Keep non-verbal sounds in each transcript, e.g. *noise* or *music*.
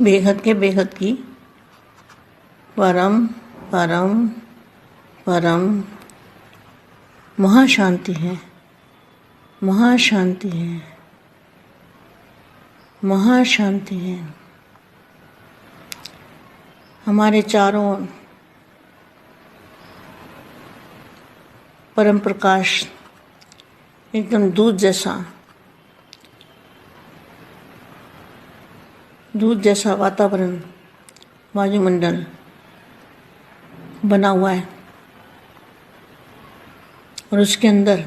बेहद के बेहद की। परम परम परम। महाशांति है। महाशांति है। महाशांति है। हमारे चारों परम प्रकाश एकदम दूध जैसा दूध जैसा वातावरण वायुमंडल बना हुआ है। और उसके अंदर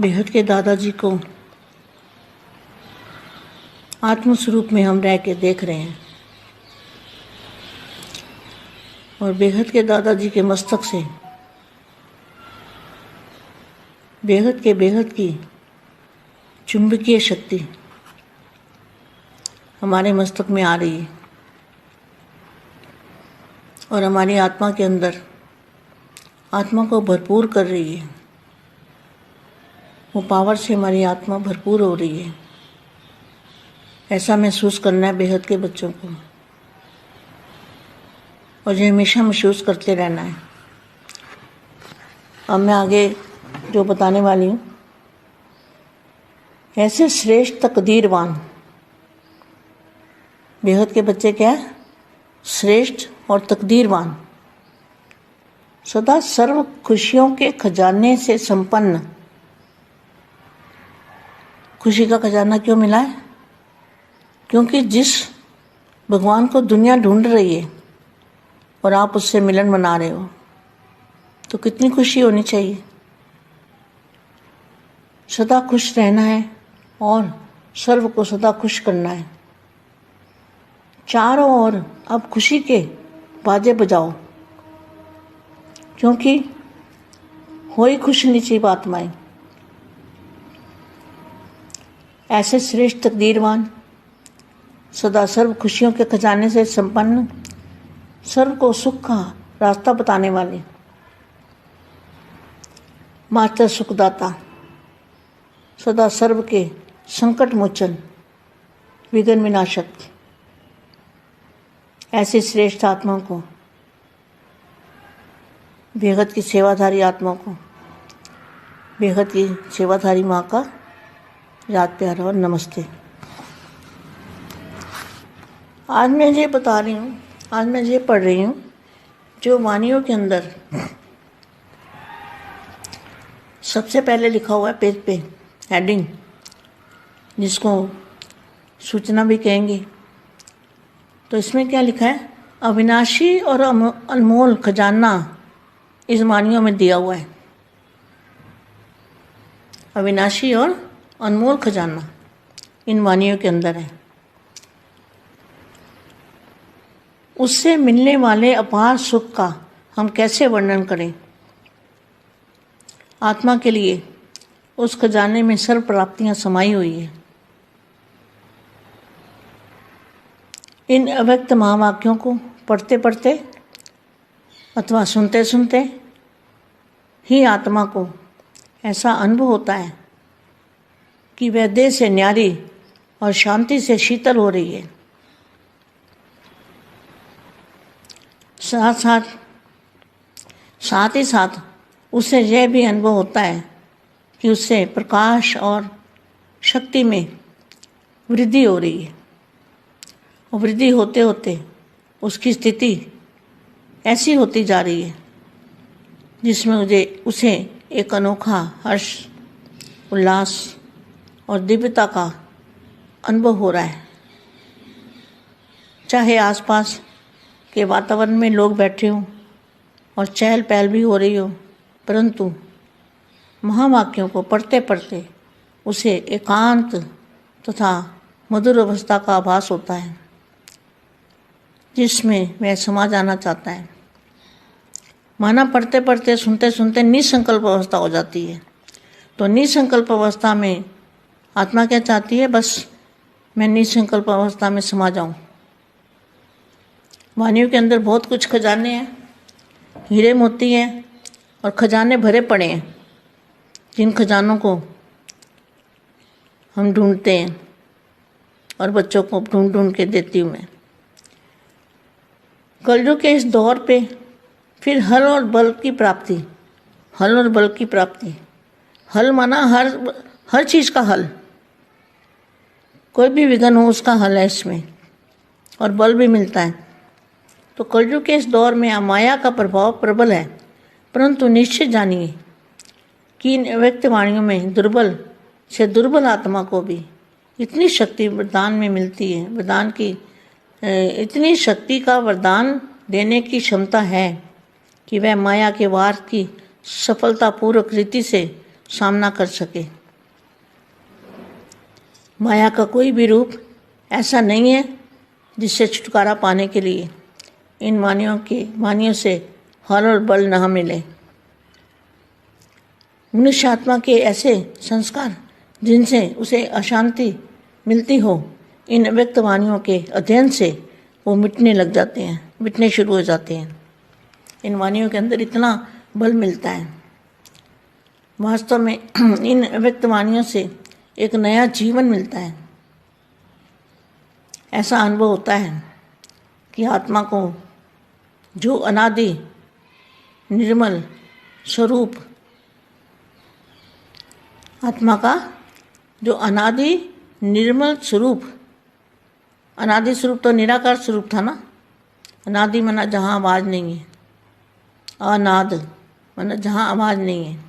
बेहद के दादाजी को आत्म स्वरूप में हम रह के देख रहे हैं। और बेहद के दादाजी के मस्तक से बेहद के बेहद की चुंबकीय शक्ति हमारे मस्तक में आ रही है। और हमारी आत्मा के अंदर आत्मा को भरपूर कर रही है। वो पावर से हमारी आत्मा भरपूर हो रही है। ऐसा महसूस करना है बेहद के बच्चों को। और ये हमेशा महसूस करते रहना है। अब मैं आगे जो बताने वाली हूँ, ऐसे श्रेष्ठ तकदीरवान बेहद के बच्चे क्या है? श्रेष्ठ और तकदीरवान। सदा सर्व खुशियों के खजाने से संपन्न। खुशी का खजाना क्यों मिला है? क्योंकि जिस भगवान को दुनिया ढूंढ रही है और आप उससे मिलन मना रहे हो तो कितनी खुशी होनी चाहिए? सदा खुश रहना है और सर्व को सदा खुश करना है। चारों ओर अब खुशी के बाजे बजाओ। क्योंकि हो ही खुश नीची आत्माएँ ऐसे श्रेष्ठ तकदीरवान, सदा सर्व खुशियों के खजाने से संपन्न, सर्व को सुख का रास्ता बताने वाले। मास्टर सुखदाता, सदा सर्व के संकट मोचन, विघ्न विनाशक। ऐसी श्रेष्ठ आत्मा को, बेहद की सेवाधारी आत्मा को, बेहद की सेवाधारी माँ का याद प्यार और नमस्ते। आज मैं ये बता रही हूँ, आज मैं ये पढ़ रही हूँ, जो वानियों के अंदर सबसे पहले लिखा हुआ है पेज पे हेडिंग जिसको सूचना भी कहेंगे तो इसमें क्या लिखा है? अविनाशी और अनमोल खजाना इस वानियों में दिया हुआ है। अविनाशी और अनमोल खजाना इन वानियों के अंदर है। उससे मिलने वाले अपार सुख का हम कैसे वर्णन करें? आत्मा के लिए उस खजाने में सर्व प्राप्तियाँ समाई हुई है। इन अव्यक्त महावाक्यों को पढ़ते पढ़ते अथवा सुनते सुनते ही आत्मा को ऐसा अनुभव होता है कि वह देह से न्यारी और शांति से शीतल हो रही है। साथ साथ साथ ही साथ उसे यह भी अनुभव होता है कि उससे प्रकाश और शक्ति में वृद्धि हो रही है। वृद्धि होते होते उसकी स्थिति ऐसी होती जा रही है, जिसमें मुझे उसे एक अनोखा हर्ष, उल्लास और दिव्यता का अनुभव हो रहा है। चाहे आसपास के वातावरण में लोग बैठे हों और चहल पहल भी हो रही हो, परंतु महावाक्यों को पढ़ते पढ़ते उसे एकांत तथा मधुर अवस्था का आभास होता है। जिसमें वह समा जाना चाहता है। माना पढ़ते पढ़ते, सुनते सुनते निसंकल्प अवस्था हो जाती है। तो निसंकल्प अवस्था में आत्मा क्या चाहती है? बस मैं निसंकल्प अवस्था में समा जाऊँ। वानियों के अंदर बहुत कुछ खजाने हैं। हीरे मोती हैं और खजाने भरे पड़े हैं, जिन खजानों को हम ढूंढते हैं और बच्चों को ढूंढ ढूंढ के देती हूँ मैं। कलयुग के इस दौर पे फिर हल और बल की प्राप्ति, हल और बल की प्राप्ति। हल माना हर हर चीज़ का हल। कोई भी विघन हो उसका हल है इसमें, और बल भी मिलता है। तो कलयुग के इस दौर में माया का प्रभाव प्रबल है। परंतु निश्चित जानिए कि इन अव्यक्त वाणियों में दुर्बल से दुर्बल आत्मा को भी इतनी शक्ति वरदान में मिलती है वरदान की इतनी शक्ति का वरदान देने की क्षमता है कि वह माया के वार की सफलतापूर्वक रीति से सामना कर सके। माया का कोई भी रूप ऐसा नहीं है जिससे छुटकारा पाने के लिए इन वानियों के मानियों से हल और बल न मिले। मनुष्य आत्मा के ऐसे संस्कार जिनसे उसे अशांति मिलती हो इन अव्यक्त वाणियों के अध्ययन से वो मिटने लग जाते हैं, मिटने शुरू हो जाते हैं। इन वाणियों के अंदर इतना बल मिलता है। वास्तव में *clears throat* इन अव्यक्त वाणियों से एक नया जीवन मिलता है। ऐसा अनुभव होता है कि आत्मा को जो अनादि, निर्मल स्वरूप आत्मा का जो अनादि, निर्मल स्वरूप अनादि स्वरूप तो निराकार स्वरूप था ना? अनादि मना जहाँ आवाज़ नहीं है। अनाद मना जहाँ आवाज़ नहीं है।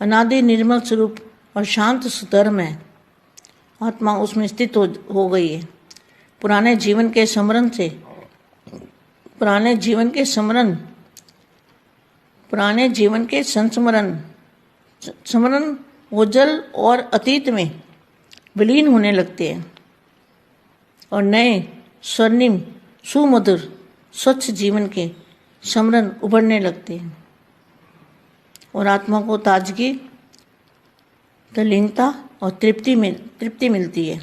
अनादि निर्मल स्वरूप और शांत सुधर्म है। आत्मा उसमें स्थित हो हो गई है। पुराने जीवन के स्मरण से, पुराने जीवन के स्मरण, पुराने जीवन के संस्मरण स्मरण ओझल और अतीत में विलीन होने लगते हैं। और नए, स्वर्णिम, सुमधुर, स्वच्छ जीवन के स्मरण उभरने लगते हैं। और आत्मा को ताजगी तलीनता और तृप्ति मिल, तृप्ति मिलती है।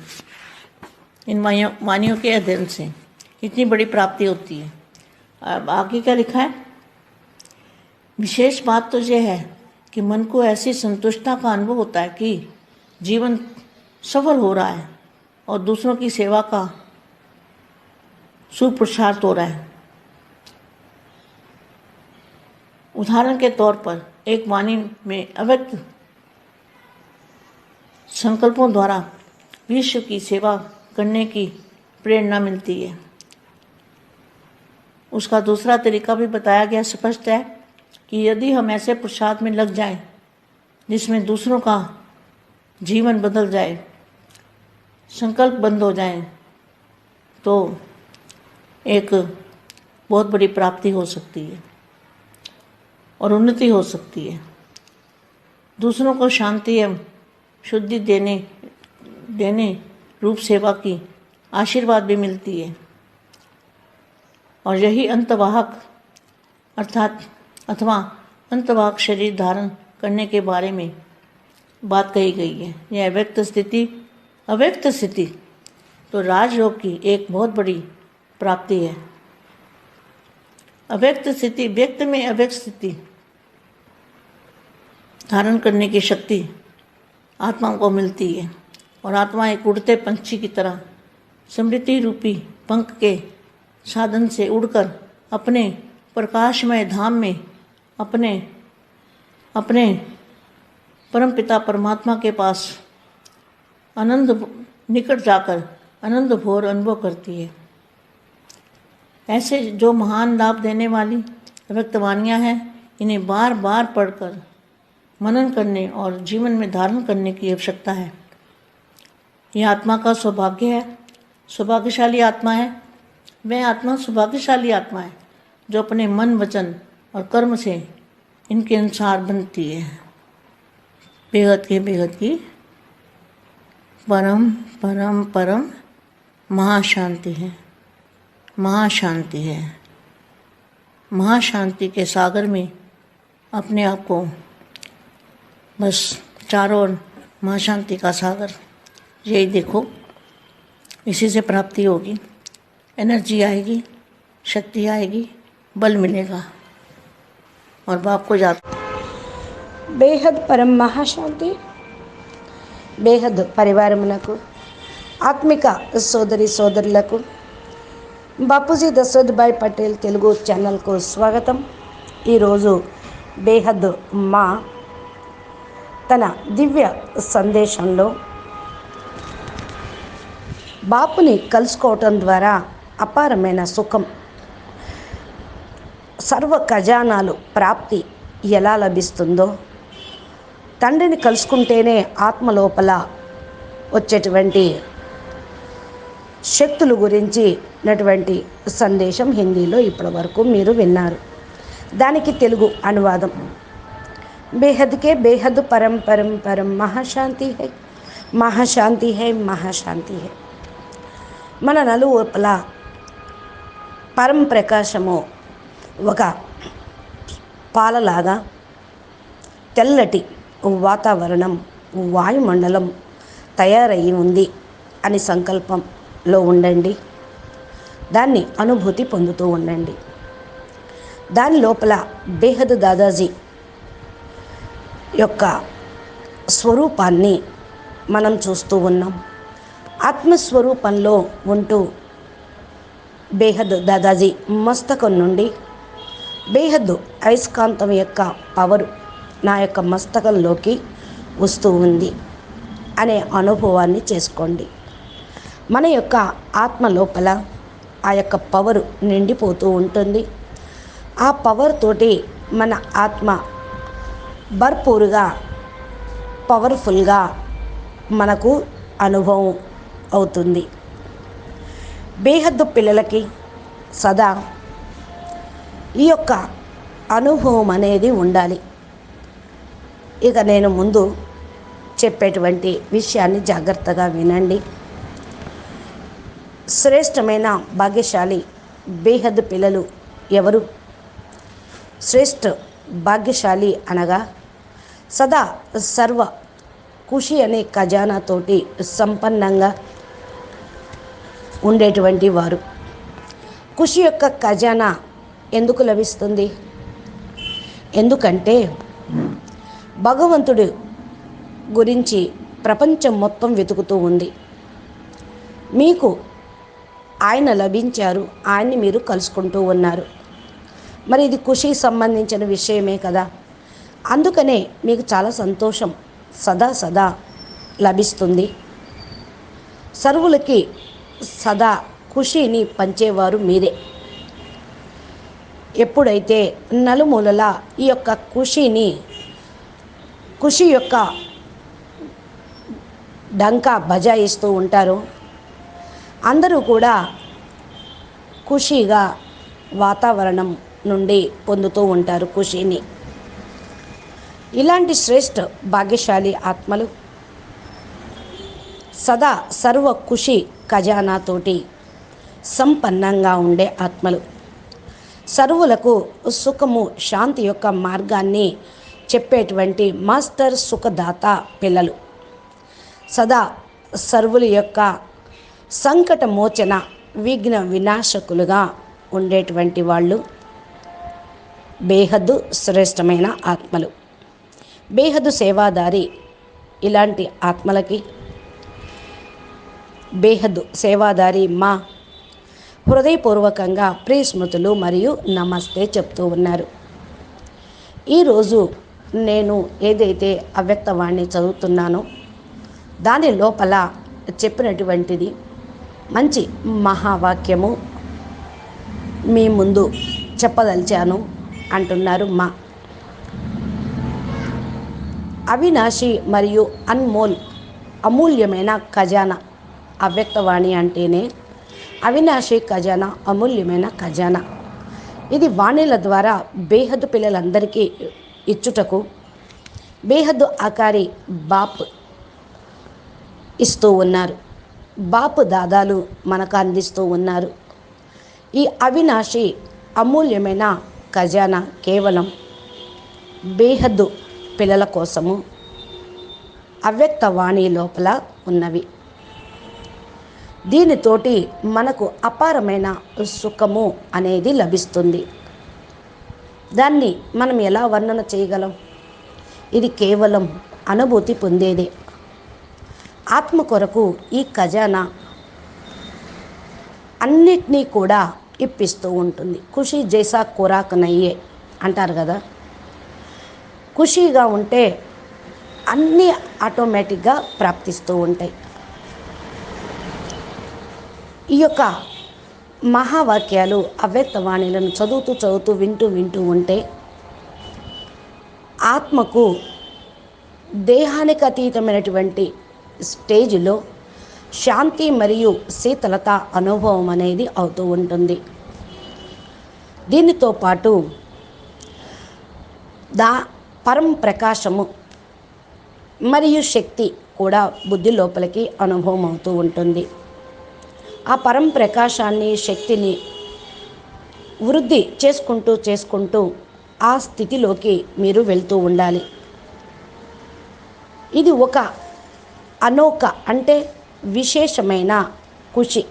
इन वानियों के अध्ययन से इतनी बड़ी प्राप्ति होती है। अब आगे क्या लिखा है? विशेष बात तो यह है कि मन को ऐसी संतुष्टता का अनुभव होता है कि जीवन सफल हो रहा है। और दूसरों की सेवा का सुपुरुषार्थ हो रहा है। उदाहरण के तौर पर एक वाणी में अव्यक्त संकल्पों द्वारा विश्व की सेवा करने की प्रेरणा मिलती है। उसका दूसरा तरीका भी बताया गया स्पष्ट है कि यदि हम ऐसे प्रसाद में लग जाएँ जिसमें दूसरों का जीवन बदल जाए संकल्प बंद हो जाए तो एक बहुत बड़ी प्राप्ति हो सकती है और उन्नति हो सकती है। दूसरों को शांति एवं शुद्धि देने देने रूप सेवा की आशीर्वाद भी मिलती है। और यही अंतवाहक अर्थात, अथवा अंतवाहक शरीर धारण करने के बारे में बात कही गई है। यह अव्यक्त स्थिति अव्यक्त स्थिति। तो राजयोग की एक बहुत बड़ी प्राप्ति है। अव्यक्त स्थिति, व्यक्त में अव्यक्त स्थिति। धारण करने की शक्ति आत्मा को मिलती है। और आत्मा एक उड़ते पंछी की तरह समृद्धि रूपी पंख के साधन से उड़कर अपने प्रकाशमय धाम में अपने अपने परमपिता परमात्मा के पास आनंद निकट जाकर आनंद भोर अनुभव करती है। ऐसे जो महान लाभ देने वाली व्यक्तवानियाँ हैं, इन्हें बार बार पढ़कर मनन करने और जीवन में धारण करने की आवश्यकता है। यह आत्मा का सौभाग्य है। सौभाग्यशाली आत्मा है। वह आत्मा सौभाग्यशाली आत्मा है, जो अपने मन, वचन और कर्म से इनके अनुसार बनती है। बेहद के बेहद की परम परम परम महाशांति है। महाशांति है। महाशांति के सागर में अपने आप को बस चारों ओर महाशांति का सागर, यही देखो। इसी से प्राप्ति होगी। एनर्जी आएगी, शक्ति आएगी, बल मिलेगा और बाप को जाता बेहद परम महाशांति। బేహద్ పరివారమునకు ఆత్మిక సోదరి సోదరులకు బాపూజీ దశోద్భాయ్ పటేల్ తెలుగు ఛానల్కు స్వాగతం. ఈరోజు బేహద్ మా తన దివ్య సందేశంలో బాపుని కలుసుకోవటం ద్వారా అపారమైన సుఖం సర్వ ఖజానాలు ప్రాప్తి ఎలా లభిస్తుందో తండ్రిని కలుసుకుంటేనే ఆత్మ లోపల వచ్చేటువంటి శక్తుల గురించి నటువంటి సందేశం హిందీలో ఇప్పటి వరకు మీరు విన్నారు. దానికి తెలుగు అనువాదం. బేహద్కే బేహద్ పరం పరం పరం మహాశాంతి హై మహాశాంతి హై మహాశాంతి హై. మన నలువైపుల పరం ప్రకాశము ఒక పాలలాగా తెల్లటి వాతావరణం వాయుమండలం తయారయ్యి ఉంది అని సంకల్పంలో ఉండండి. దాన్ని అనుభూతి పొందుతూ ఉండండి. దాని లోపల బేహద్ దాదాజీ యొక్క స్వరూపాన్ని మనం చూస్తూ ఉన్నాం. ఆత్మస్వరూపంలో ఉంటూ బేహద్ దాదాజీ మస్తకం నుండి బేహద్ అయస్కాంతం యొక్క పవరు నా యొక్క మస్తకంలోకి వస్తూ ఉంది అనే అనుభవాన్ని చేసుకోండి. మన యొక్క ఆత్మ లోపల ఆ యొక్క పవరు నిండిపోతూ ఉంటుంది. ఆ పవర్ తోటి మన ఆత్మ భర్పూరుగా పవర్ఫుల్గా మనకు అనుభవం అవుతుంది. బేహద్దు పిల్లలకి సదా ఈ యొక్క అనుభవం అనేది ఉండాలి. ఇక నేను ముందు చెప్పేటువంటి విషయాన్ని జాగ్రత్తగా వినండి. శ్రేష్టమైన భాగ్యశాలి బేహద్ పిల్లలు ఎవరు? శ్రేష్ఠ భాగ్యశాలి అనగా సదా సర్వ ఖుషి అనే ఖజానాతోటి సంపన్నంగా ఉండేటువంటి వారు. ఖుషి యొక్క ఖజానా ఎందుకు లభిస్తుంది? ఎందుకంటే భగవంతుడు గురించి ప్రపంచం మొత్తం వెతుకుతూ ఉంది. మీకు ఆయన లభించారు ఆయన్ని మీరు కలుసుకుంటూ ఉన్నారు. మరి ఇది ఖుషికి సంబంధించిన విషయమే కదా. అందుకనే మీకు చాలా సంతోషం సదా సదా లభిస్తుంది. సర్వులకి సదా ఖుషిని పంచేవారు మీరే. ఎప్పుడైతే నలుమూలలా ఈ యొక్క ఖుషిని ఖుషి యొక్క డంకా బజాయిస్తూ ఉంటారు. అందరూ కూడా ఖుషీగా వాతావరణం నుండి పొందుతూ ఉంటారు ఖుషీని ఇలాంటి శ్రేష్ఠ భాగ్యశాలి ఆత్మలు సదా సర్వ ఖుషి ఖజానాతోటి సంపన్నంగా ఉండే ఆత్మలు. సర్వులకు సుఖము శాంతి యొక్క మార్గాన్ని చెప్పేటువంటి మాస్టర్ సుఖదాత పిల్లలు. సదా సర్వుల యొక్క సంకట మోచన విఘ్న వినాశకులుగా ఉండేటువంటి వాళ్ళు బేహద్దు శ్రేష్టమైన ఆత్మలు. బేహద్దు సేవాదారి ఇలాంటి ఆత్మలకి బేహద్దు సేవాదారి మా హృదయపూర్వకంగా ప్రియ స్మృతులు మరియు నమస్తే చెప్తూ ఉన్నారు. ఈరోజు నేను ఏదైతే అవ్యక్తవాణి చదువుతున్నానో దాని లోపల చెప్పినటువంటిది మంచి మహావాక్యము మీ ముందు చెప్పదలిచాను అంటున్నారు మా. అవినాశి మరియు అన్మోల్ అమూల్యమైన ఖజానా అవ్యక్తవాణి అంటేనే అవినాశి ఖజానా అమూల్యమైన ఖజానా. ఇది వాణిల ద్వారా బేహద్ పిల్లలందరికీ ఇచ్చుటకు బేహద్దు ఆకారి బాప్ ఇస్తూ ఉన్నారు. బాపు దాదాలు మనకు అందిస్తూ ఉన్నారు. ఈ అవినాశి అమూల్యమైన ఖజానా కేవలం బేహద్దు పిల్లల కోసము అవ్యక్త వాణి లోపల ఉన్నవి. దీనితోటి మనకు అపారమైన సుఖము అనేది లభిస్తుంది. దాన్ని మనం ఎలా వర్ణన చేయగలం? ఇది కేవలం అనుభూతి పొందేదే. ఆత్మ కొరకు ఈ ఖజానా అన్నిటినీ కూడా ఇప్పిస్తూ ఉంటుంది. ఖుషి జైసా ఖురాక్ నయ్యే అంటారు కదా? ఖుషీగా ఉంటే అన్నీ ఆటోమేటిక్గా ప్రాప్తిస్తూ ఉంటాయి. ఈ యొక్క మహావాక్యాలు అవ్యక్తవాణిలను చదువుతూ చదువుతూ వింటూ వింటూ ఉంటే ఆత్మకు దేహానికి అతీతమైనటువంటి స్టేజ్లో శాంతి మరియు శీతలత అనుభవం అనేది అవుతూ ఉంటుంది. దీనితో పాటు దా పరం ప్రకాశము మరియు శక్తి కూడా బుద్ధి లోపలికి అనుభవం అవుతూ ఉంటుంది. ఆ పరం ప్రకాశాన్ని శక్తిని వృద్ధి చేసుకుంటూ చేసుకుంటూ ఆ స్థితిలోకి మీరు వెళ్తూ ఉండాలి. ఇది ఒక అనోక అంటే విశేషమైన ఖుషి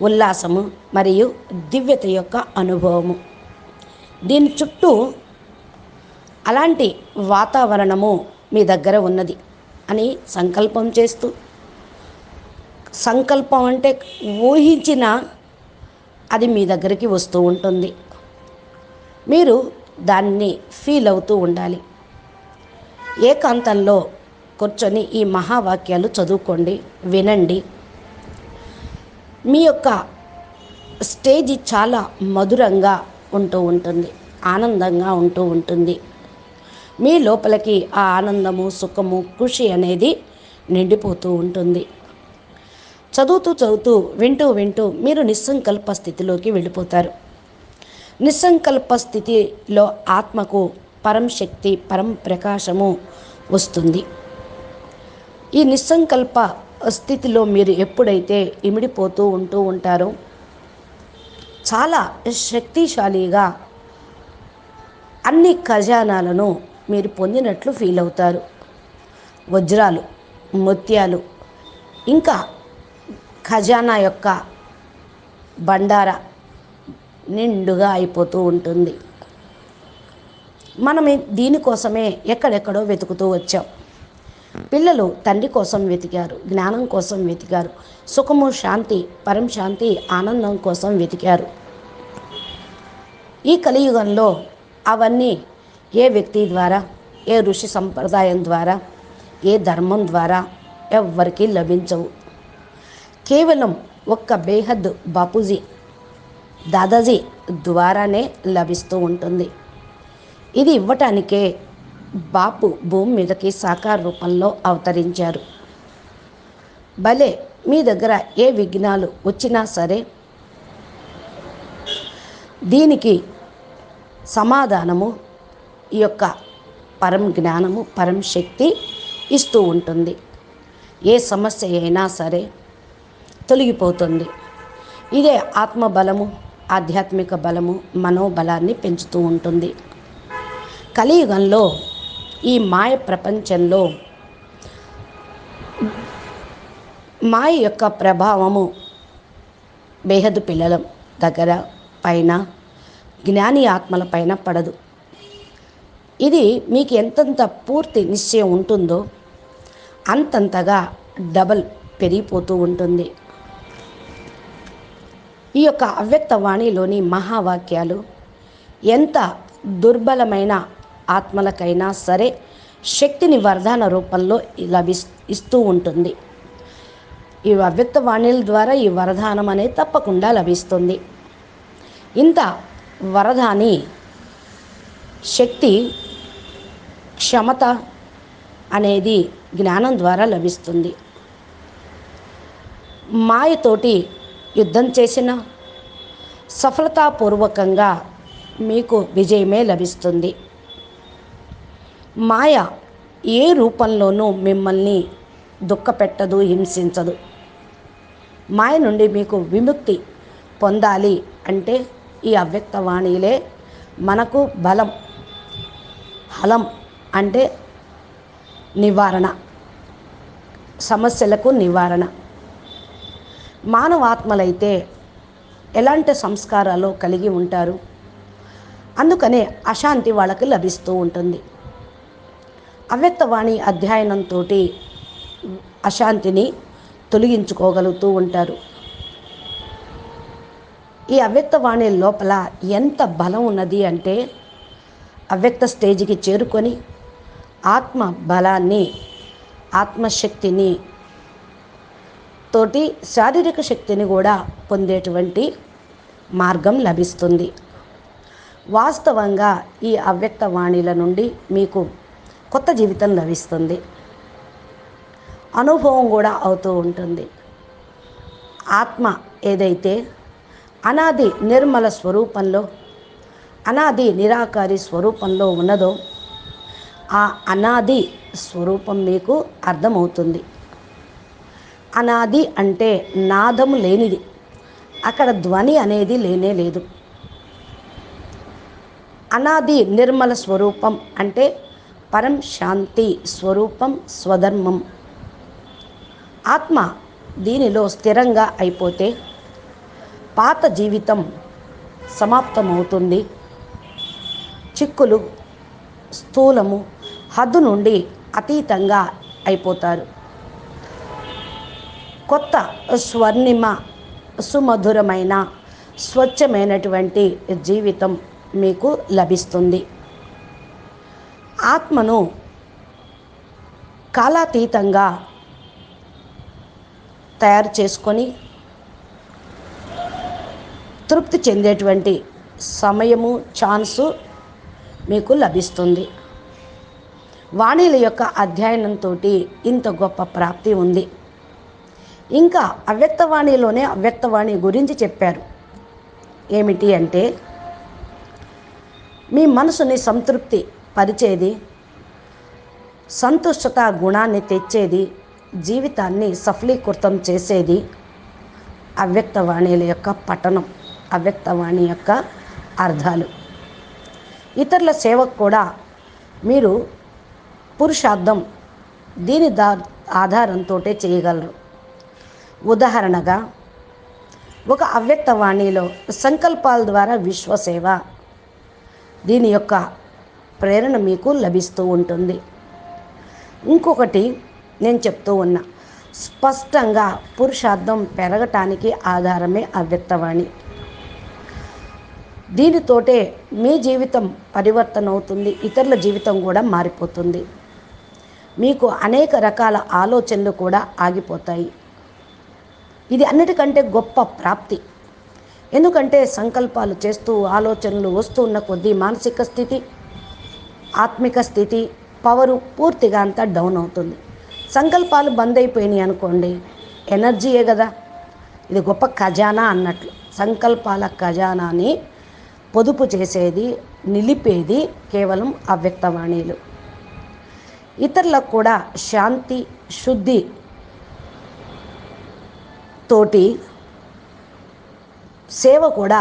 ఉల్లాసము మరియు దివ్యత యొక్క అనుభవము. దీని చుట్టూ అలాంటి వాతావరణము మీ దగ్గర ఉన్నది అని సంకల్పం చేస్తూ సంకల్పం అంటే ఊహించిన అది మీ దగ్గరికి వస్తూ ఉంటుంది. మీరు దాన్ని ఫీల్ అవుతూ ఉండాలి. ఏకాంతంలో కూర్చొని ఈ మహావాక్యాలు చదువుకోండి వినండి. మీ యొక్క స్టేజ్ చాలా మధురంగా ఉంటూ ఉంటుంది ఆనందంగా ఉంటూ ఉంటుంది. మీ లోపలికి ఆ ఆనందము సుఖము ఖుషి అనేది నిండిపోతూ ఉంటుంది. చదువుతూ చదువుతూ వింటూ వింటూ మీరు నిస్సంకల్ప స్థితిలోకి వెళ్ళిపోతారు. నిస్సంకల్ప స్థితిలో ఆత్మకు పరం శక్తి పరం ప్రకాశము వస్తుంది. ఈ నిస్సంకల్ప స్థితిలో మీరు ఎప్పుడైతే ఇమిడిపోతూ ఉంటూ ఉంటారో చాలా శక్తిశాలిగా అన్ని ఖజానాలను మీరు పొందినట్లు ఫీల్ అవుతారు. వజ్రాలు ముత్యాలు ఇంకా ఖజానా యొక్క బండార నిండుగా అయిపోతూ ఉంటుంది. మనం దీనికోసమే ఎక్కడెక్కడో వెతుకుతూ వచ్చాం. పిల్లలు తండ్రి కోసం వెతికారు జ్ఞానం కోసం వెతికారు సుఖము శాంతి పరం శాంతి ఆనందం కోసం వెతికారు. ఈ కలియుగంలో అవన్నీ ఏ వ్యక్తి ద్వారా ఏ ఋషి సంప్రదాయం ద్వారా ఏ ధర్మం ద్వారా ఎవ్వరికీ లభించవు. కేవలం ఒక్క బేహద్ బాపూజీ దాదాజీ ద్వారానే లభిస్తూ ఉంటుంది. ఇది ఇవ్వటానికే బాపు భూమి మీదకి సాకార రూపంలో అవతరించారు. భలే మీ దగ్గర ఏ విఘ్నాలు వచ్చినా సరే దీనికి సమాధానము ఈ యొక్క పరం జ్ఞానము పరం శక్తి ఇస్తూ ఉంటుంది. ఏ సమస్య అయినా సరే తొలగిపోతుంది. ఇదే ఆత్మబలము ఆధ్యాత్మిక బలము మనోబలాన్ని పెంచుతూ ఉంటుంది. కలియుగంలో ఈ మాయ ప్రపంచంలో మాయ యొక్క ప్రభావము బేహదు పిల్లల దగ్గర పైన జ్ఞాని ఆత్మల పైన పడదు. ఇది మీకు ఎంతంత పూర్తి నిశ్చయం ఉంటుందో అంతంతగా డబల్ పెరిగిపోతూ ఉంటుంది. ఈ యొక్క అవ్యక్త వాణిలోని మహావాక్యాలు ఎంత దుర్బలమైన ఆత్మలకైనా సరే శక్తిని వరదాన రూపంలో లభి ఇస్తూ ఉంటుంది. ఈ అవ్యక్త వాణిల ద్వారా ఈ వరదానం అనేది తప్పకుండా లభిస్తుంది. ఇంత వరదాని శక్తి క్షమత అనేది జ్ఞానం ద్వారా లభిస్తుంది. మాయతోటి యుద్ధం చేసిన సఫలతాపూర్వకంగా మీకు విజయమే లభిస్తుంది. మాయ ఏ రూపంలోనూ మిమ్మల్ని దుఃఖపెట్టదు హింసించదు. మాయ నుండి మీకు విముక్తి పొందాలి అంటే ఈ అవ్యక్త వాణిలే మనకు బలం హలం అంటే నివారణ సమస్యలకు నివారణ. మానవాత్మలైతే ఎలాంటి సంస్కారాలు కలిగి ఉంటారు? అందుకనే అశాంతి వాళ్ళకి లభిస్తూ ఉంటుంది. అవ్యక్తవాణి అధ్యయనంతో అశాంతిని తొలగించుకోగలుగుతూ ఉంటారు. ఈ అవ్యక్తవాణి లోపల ఎంత బలం ఉన్నది అంటే అవ్యక్త స్టేజ్కి చేరుకొని ఆత్మ బలాన్ని ఆత్మశక్తిని తోటి శారీరక శక్తిని కూడా పొందేటువంటి మార్గం లభిస్తుంది. వాస్తవంగా ఈ అవ్యక్త వాణిల నుండి మీకు కొత్త జీవితం లభిస్తుంది. అనుభవం కూడా అవుతూ ఉంటుంది. ఆత్మ ఏదైతే అనాది నిర్మల స్వరూపంలో అనాది నిరాకారి స్వరూపంలో ఉన్నదో ఆ అనాది స్వరూపం మీకు అర్థమవుతుంది. అనాది అంటే నాదము లేనిది. అక్కడ ధ్వని అనేది లేనే లేదు. అనాది నిర్మల స్వరూపం అంటే పరం శాంతి స్వరూపం స్వధర్మం. ఆత్మ దీనిలో స్థిరంగా అయిపోతే పాత జీవితం సమాప్తమవుతుంది. చిక్కులు స్థూలము హద్దు నుండి అతీతంగా అయిపోతారు. కొత్త స్వర్ణిమ సుమధురమైన స్వచ్ఛమైనటువంటి జీవితం మీకు లభిస్తుంది. ఆత్మను కాలాతీతంగా తయారు చేసుకొని తృప్తి చెందేటువంటి సమయము ఛాన్సు మీకు లభిస్తుంది. వాణిల యొక్క అధ్యయనంతో ఇంత గొప్ప ప్రాప్తి ఉంది. ఇంకా అవ్యక్తవాణిలోనే అవ్యక్తవాణి గురించి చెప్పారు. ఏమిటి అంటే మీ మనసుని సంతృప్తి పరిచేది సంతుష్టత గుణాన్ని తెచ్చేది జీవితాన్ని సఫలీకృతం చేసేది అవ్యక్తవాణిల యొక్క పఠనం అవ్యక్తవాణి యొక్క అర్థాలు. ఇతరుల సేవకు కూడా మీరు పురుషార్థం దీని దా ఆధారంతో చేయగలరు. ఉదాహరణగా ఒక అవ్యక్తవాణిలో సంకల్పాల ద్వారా విశ్వసేవ. దీని యొక్క ప్రేరణ మీకు లభిస్తూ ఉంటుంది. ఇంకొకటి నేను చెప్తూ ఉన్నా స్పష్టంగా పురుషార్థం పెరగటానికి ఆధారమే అవ్యక్తవాణి. దీనితోటే మీ జీవితం పరివర్తన అవుతుంది ఇతరుల జీవితం కూడా మారిపోతుంది. మీకు అనేక రకాల ఆలోచనలు కూడా ఆగిపోతాయి. ఇది అన్నిటికంటే గొప్ప ప్రాప్తి. ఎందుకంటే సంకల్పాలు చేస్తూ ఆలోచనలు వస్తూ ఉన్న కొద్దీ మానసిక స్థితి ఆత్మిక స్థితి పవరు పూర్తిగా అంతా డౌన్ అవుతుంది. సంకల్పాలు బంద్ అయిపోయినాయి అనుకోండి ఎనర్జీయే కదా. ఇది గొప్ప ఖజానా అన్నట్లు. సంకల్పాల ఖజానాని పొదుపు చేసేది నిలిపేది కేవలం అవ్యక్తవాణీలు. ఇతరులకు కూడా శాంతి శుద్ధి తోటి సేవ కూడా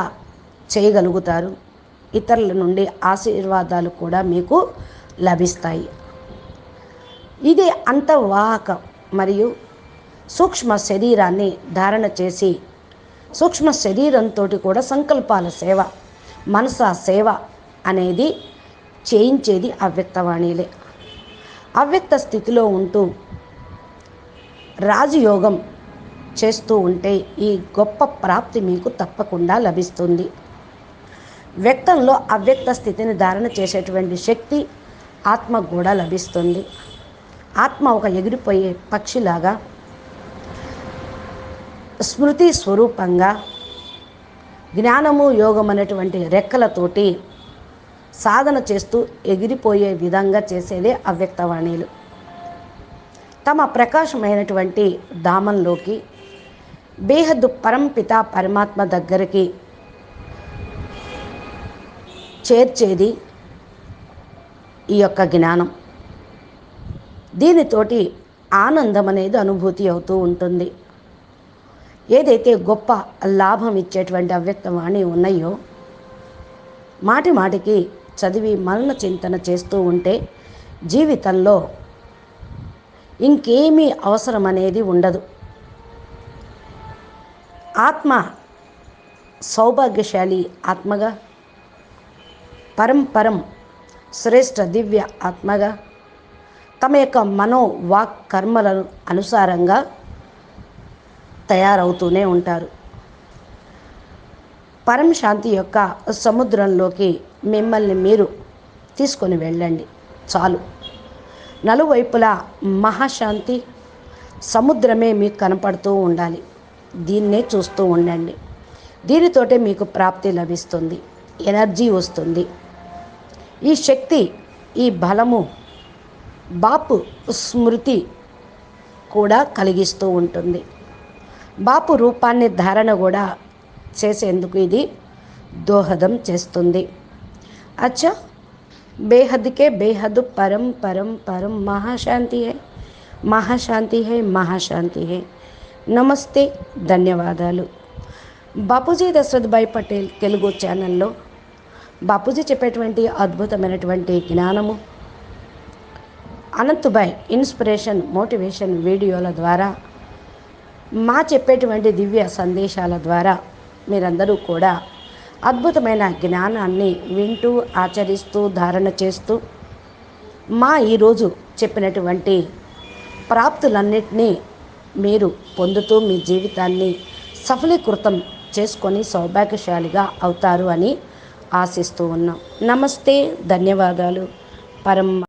చేయగలుగుతారు. ఇతరుల నుండి ఆశీర్వాదాలు కూడా మీకు లభిస్తాయి. ఇది అంతర్వాహక మరియు సూక్ష్మ శరీరాన్ని ధారణ చేసి సూక్ష్మ శరీరంతో కూడా సంకల్పాల సేవ మనస సేవ అనేది చేయించేది అవ్యక్తవాణిలే. అవ్యక్త స్థితిలో ఉంటూ రాజయోగం చేస్తూ ఉంటే ఈ గొప్ప ప్రాప్తి మీకు తప్పకుండా లభిస్తుంది. వ్యక్తంలో అవ్యక్త స్థితిని ధారణ చేసేటువంటి శక్తి ఆత్మకు కూడా లభిస్తుంది. ఆత్మ ఒక ఎగిరిపోయే పక్షిలాగా స్మృతి స్వరూపంగా జ్ఞానము యోగం అనేటువంటి రెక్కలతోటి సాధన చేస్తూ ఎగిరిపోయే విధంగా చేసేదే అవ్యక్తవాణిలు. తమ ప్రకాశమైనటువంటి దామంలోకి బేహద్దు పరంపిత పరమాత్మ దగ్గరికి చేర్చేది ఈ యొక్క జ్ఞానం. దీనితోటి ఆనందం అనేది అనుభూతి అవుతూ ఉంటుంది. ఏదైతే గొప్ప లాభం ఇచ్చేటువంటి అవ్యక్తవాణి ఉన్నాయో మాటి మాటికి చదివి మరణ చింతన చేస్తూ ఉంటే జీవితంలో ఇంకేమీ అవసరం అనేది ఉండదు. ఆత్మ సౌభాగ్యశాలి ఆత్మగా పరంపరం శ్రేష్ట శ్రేష్ఠ దివ్య ఆత్మగా తమ యొక్క మనో వాక్ కర్మలను అనుసారంగా తయారవుతూనే ఉంటారు. పరం శాంతి యొక్క సముద్రంలోకి మిమ్మల్ని మీరు తీసుకొని వెళ్ళండి. చాలు. నలువైపులా మహాశాంతి సముద్రమే మీకు కనపడుతూ ఉండాలి. దీన్నే చూస్తూ ఉండండి. దీనితోటే మీకు ప్రాప్తి లభిస్తుంది. ఎనర్జీ వస్తుంది. ఈ శక్తి ఈ బలము బాపు స్మృతి కూడా కలిగిస్తూ ఉంటుంది. బాపు రూపాన్ని ధారణ కూడా చేసేందుకు ఇది దోహదం చేస్తుంది. అచ్చా! బేహద్కే బేహద్ పరం పరం పరం మహాశాంతి హై మహాశాంతి హై మహాశాంతి హై నమస్తే ధన్యవాదాలు. బాపూజీ దశరథ్ భాయ్ పటేల్ తెలుగు ఛానల్లో బాపూజీ చెప్పేటువంటి అద్భుతమైనటువంటి జ్ఞానము అనంతుబాయ్ ఇన్స్పిరేషన్ మోటివేషన్ వీడియోల ద్వారా మా చెప్పేటువంటి దివ్య సందేశాల ద్వారా మీరందరూ కూడా అద్భుతమైన జ్ఞానాన్ని వింటూ ఆచరిస్తూ ధారణ చేస్తూ మా ఈరోజు చెప్పినటువంటి ప్రాప్తులన్నింటినీ మీరు పొందుతూ మీ జీవితాన్ని సఫలీకృతం చేసుకొని సౌభాగ్యశాలిగా అవుతారు అని ఆశిస్తూ ఉన్నాం. నమస్తే ధన్యవాదాలు. పరమ